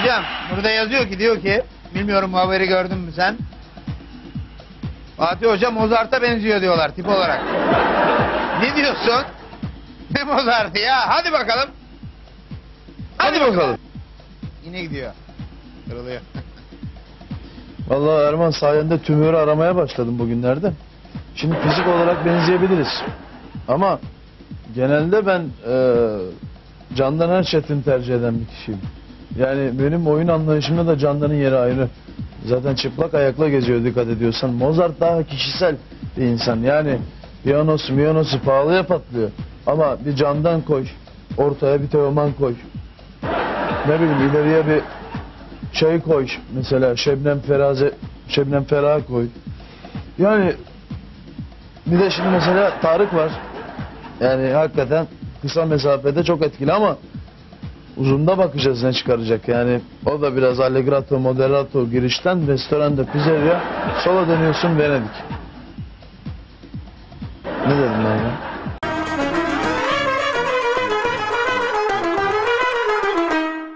hocam burada yazıyor ki diyor ki bilmiyorum bu haberi gördün mü sen? Fatih Hoca Mozart'a benziyor diyorlar tip olarak. ne diyorsun? Ne Mozart'ı ya? Hadi bakalım. Hadi bakalım. Yine gidiyor. Kırılıyor. Vallahi Erman sayende tümörü aramaya başladım bugünlerde. Şimdi fizik olarak benzeyebiliriz. Ama genelde ben e, Candan Erçetin tercih eden bir kişiyim. Yani benim oyun anlayışımda da Candan'ın yeri ayrı. Zaten çıplak ayakla geziyor dikkat ediyorsan. Mozart daha kişisel bir insan. Yani piyanosu miyanosu pahalıya patlıyor. Ama bir Candan koy. Ortaya bir Teoman koy. Ne bileyim ileriye bir şey koy mesela Şebnem Feraze Şebnem Ferah koy. Yani bir de şimdi mesela Tarık var. Yani hakikaten kısa mesafede çok etkili ama uzunda bakacağız ne çıkaracak. Yani o da biraz allegretto moderato girişten restoranda pizzeria sola dönüyorsun Venedik. Ne dedim ben ya?